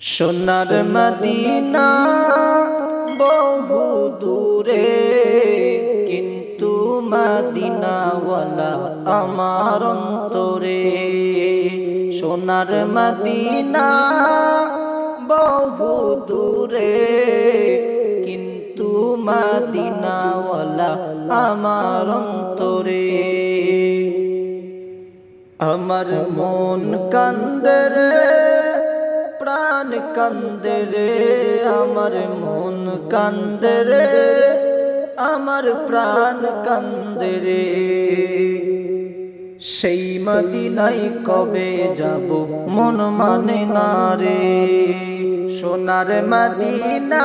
সোনার মদিনা বহু দূরে, কিন্তু মদিনাওয়ালা আমার অন্তরে। সোনার মদিনা বহু দূরে, কিন্তু মদিনাওয়ালা আমার অন্তরে। আমার মন কান্দে রে। প্রাণ কান্দে রে, আমার মন কান্দে রে, আমার প্রাণ কান্দে রে। সেই মদিনাই কবে যাব মন মানে না রে, সোনার মদিনা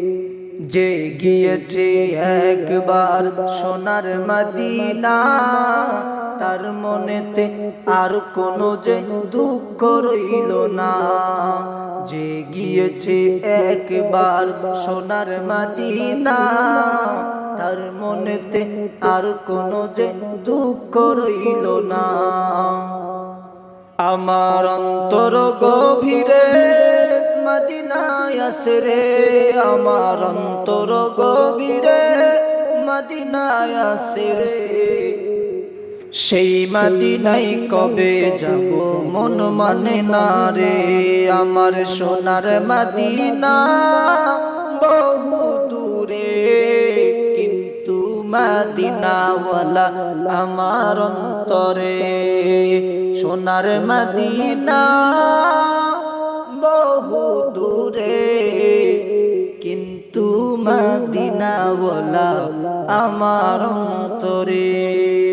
যে গিয়েছে একবার সোনার মদিনা। তার মনেতে আর কোনো যে দুঃখ রইল না। যে গিয়েছে একবার সোনার মদিনা। তার মনেতে আর কোনো যে দুঃখ রইল না। আমার অন্তর গভীরে মদিনায় আসে রে আমার অন্তর গভীরে, মদিনায় আসে রে। সেই মদিনাই কবে যাব মন মানে না রে। আমার সোনার মদিনা বহু দূরে, কিন্তু মদিনাওয়ালা আমার অন্তরে। সোনার মদিনা বহু দূরে কিন্তু মদিনাওয়ালা আমার অন্তরে।